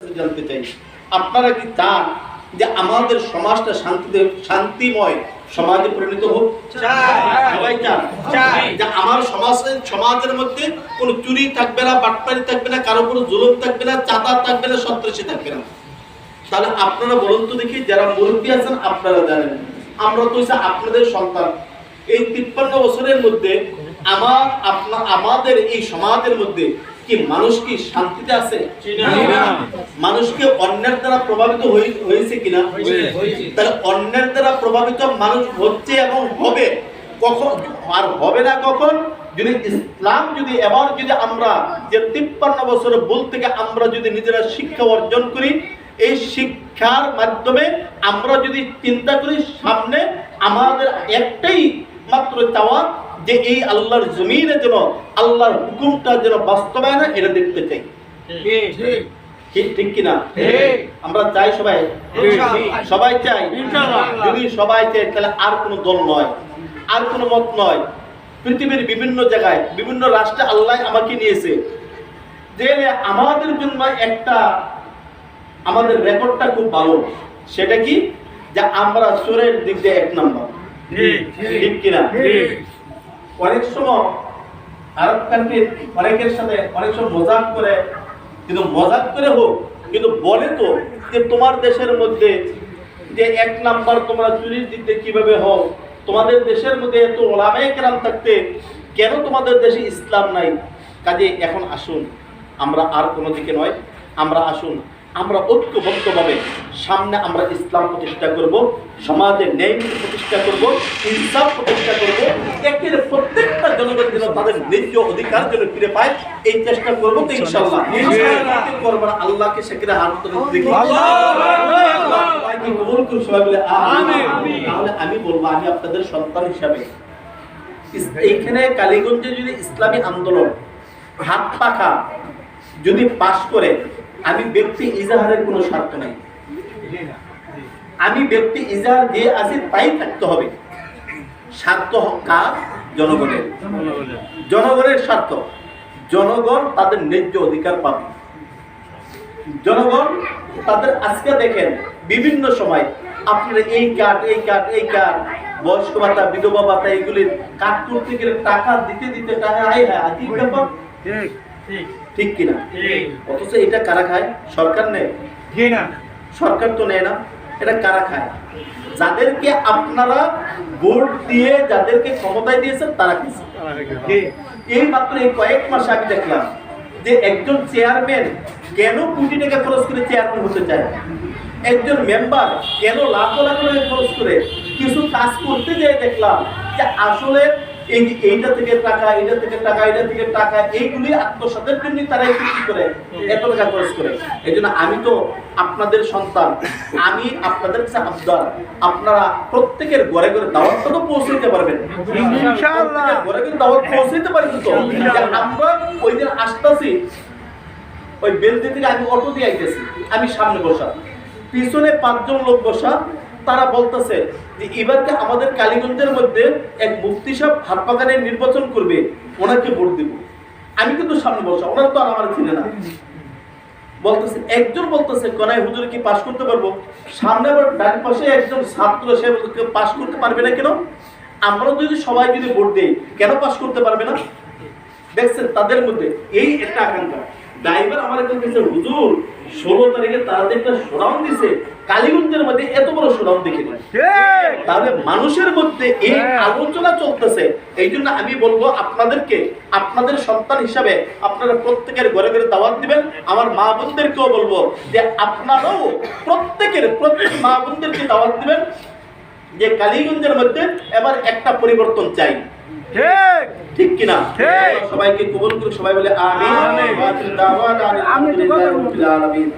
জানতে চাই আপনারা কি চান যে আমাদের সমাজটা শান্তিতে শান্তিময় সমাজে পরিণত হোক? সবাই চান? যে আমার সমাজ সমাজের মধ্যে কোনো চুরি থাকবে না বাটপারি থাকবে না কারও কোনো জুলুম থাকবে না চাঁদা থাকবে না সন্ত্রাসী থাকবে না। তাহলে আপনারা বলুন তো দেখি যারা মুরব্বী আছেন আপনারা জানেন। আমরা তো হচ্ছে আপনাদের সন্তান। এই তিপ্পান্ন বছরের মধ্যে আমার আপনার আমাদের এই সমাজের মধ্যে কি মানুষ কি শান্তিতে আছে? মানুষকে অন্যের দ্বারা প্রভাবিত হয়েছে কিনা? তাহলে অন্যের দ্বারা প্রভাবিত মানুষ হচ্ছে এবং হবে। কখন আর হবে না কখন? যদি ইসলাম যদি এবার যদি আমরা যে তিপ্পান্ন বছরের ভুল থেকে আমরা যদি নিজেরা শিক্ষা অর্জন করি এই শিক্ষার মাধ্যমে আমরা যদি চিন্তা করি সামনে আমাদের একটাই মাত্র চাওয়া যে এই আল্লাহর জমিনে যেন আল্লাহর হুকুমটা যেন বাস্তবায়ন এটা দেখতে চাই। ঠিক। ঠিক। কিনা? আমরা চাই সবাই? সবাই চাই? যদি সবাই চাই তাহলে আর কোনো দল নয় আর কোনো মত নয়। পৃথিবীর বিভিন্ন জায়গায় বিভিন্ন রাষ্ট্রে আল্লাহ আমাকে নিয়েছে। যে আমাদের জন্য একটা আমাদের রেকর্ডটা খুব ভালো সেটা কি? যে আমরা চোরের দিক দিয়ে এক নম্বর। ঠিক। কিনা? অনেক সময় আরব কান্ট্রির অনেকের সাথে অনেক সময় মজাক করে, কিন্তু মজাক করে হোক, কিন্তু বলে তো যে তোমার দেশের মধ্যে যে এক নাম্বার তোমরা চুরির দিতে কীভাবে হও, তোমাদের দেশের মধ্যে এত ওলামায়ে কেরাম থাকতে কেন তোমাদের দেশে ইসলাম নাই? কাজে এখন আসুন, আমরা আর কোনো দিকে নয়, আমরা আসুন, আমরা ঐক্যবদ্ধভাবে সামনে আমরা ইসলাম প্রতিষ্ঠা করব। সমাজে ন্যায় প্রতিষ্ঠা করব ইনসাফ প্রতিষ্ঠা করব একের প্রত্যেকটা জনগণ যেন তাদের ন্যায্য অধিকার যেন ফিরে পায় এই চেষ্টা করব তো ইনশাল্লাহ ইনশাআল্লাহ। করব আল্লাহকে সেখানে আমিন। তাহলে আমি বলব আমি আপনাদের সন্তান হিসাবে। এইখানে কালীগঞ্জে যদি ইসলামী আন্দোলন হাত পাখা যদি পাশ করে আমি ব্যক্তি ইজাহারের কোনো স্বার্থ নাই। আমি ব্যক্তি ইজাহার যে আছি তাই থাকতে হবে। স্বার্থ কার? জনগণের। জনগণের। স্বার্থ। জনগণ তাদের ন্যায্য অধিকার পাবে। জনগণ তাদের আজকে দেখেন বিভিন্ন সময় আপনারা এই কার্ড এই কার্ড এই কার্ড বয়স্ক ভাতা বিধবা ভাতা এগুলি কাট করতে গেলে টাকা দিতে দিতে টাকা আই হ্যাঁ আজীব ব্যাপার? ঠিক কিনা? অথচ এটা কারা খায়? সরকার নেয়। সরকার তো নেয় না। এটা কারা খায়? যাদেরকে আপনারা ভোট দিয়ে যাদেরকে ক্ষমতায় দিয়েছেন তারা খাইছে। এই মাত্র এই কয়েক মাসে আমি দেখলাম যে একজন চেয়ারম্যান কেন কোটি টাকা খরচ করে চেয়ারম্যান হতে চায় একজন মেম্বার কেন লাখ লাখ টাকা খরচ করে কিছু কাজ করতে যেয়ে দেখলাম যে আসলে এই এইটা থেকে টাকা এইটা থেকে টাকা এইটা থেকে টাকা এইগুলি আত্মসাতের জন্য তারা কি করে এত টাকা খরচ করে। এই জন্য আমি তো আপনাদের সন্তান আমি আপনাদের কাছে আবদার আপনারা প্রত্যেকের ঘরে ঘরে দাওয়াতটা তো পৌঁছে দিতে পারবেন। ইনশাআল্লাহ। ঘরে দাওয়াত পৌঁছে দিতে পারি তো আমরা ওই দিন আসতেছি ওই বেলদি থেকে আমি অটো দিয়ে আইতেছি আমি সামনে বসা পিছনে পাঁচজন লোক বসা তারা বলতেছে যে এবারকে আমাদের কালীগঞ্জের মধ্যে এক মুফতি সাহেব হাত বাগানে নির্বাচন করবে, ওনাকে ভোট দিব। আমি কিন্তু সামনে বসা, ওনারা তো আর আমার চিনে না। বলতেছে, একজন বলতেছে কনাই হুজুর কি পাশ করতে পারব? সামনে আবার ডান পাশে একজন ছাত্র, সে পাশ করতে পারবে না কেন? আমরা যদি সবাই যদি ভোট দেই, কেন পাশ করতে পারবে না? দেখছেন, তাদের মধ্যে এই একটা আকাঙ্ক্ষা। ড্রাইভার আমার একজন কাছে হুজুর ষোলো তারিখে তারা একটা শোডাউন দিছে। কালীগঞ্জের মধ্যে এত বড় শোডাউন দেখি নাই। তাহলে মানুষের মধ্যে এই হ্যাঁ। আলোচনা চলতেছে। এই জন্য আমি বলব আপনাদেরকে আপনাদের সন্তান হিসাবে আপনারা প্রত্যেকের ঘরে ঘরে দাওয়াত দিবেন। আমার মা বোনদেরকেও বলব যে আপনারাও প্রত্যেকের প্রত্যেক মা বোনদেরকে দাওয়াত দিবেন যে কালীগঞ্জের মধ্যে এবার একটা পরিবর্তন চাই। ঠিক। কিনা? ঠিক। সবাইকে কবুল করে সবাই বলে আমিন। আমিন। আলামিন।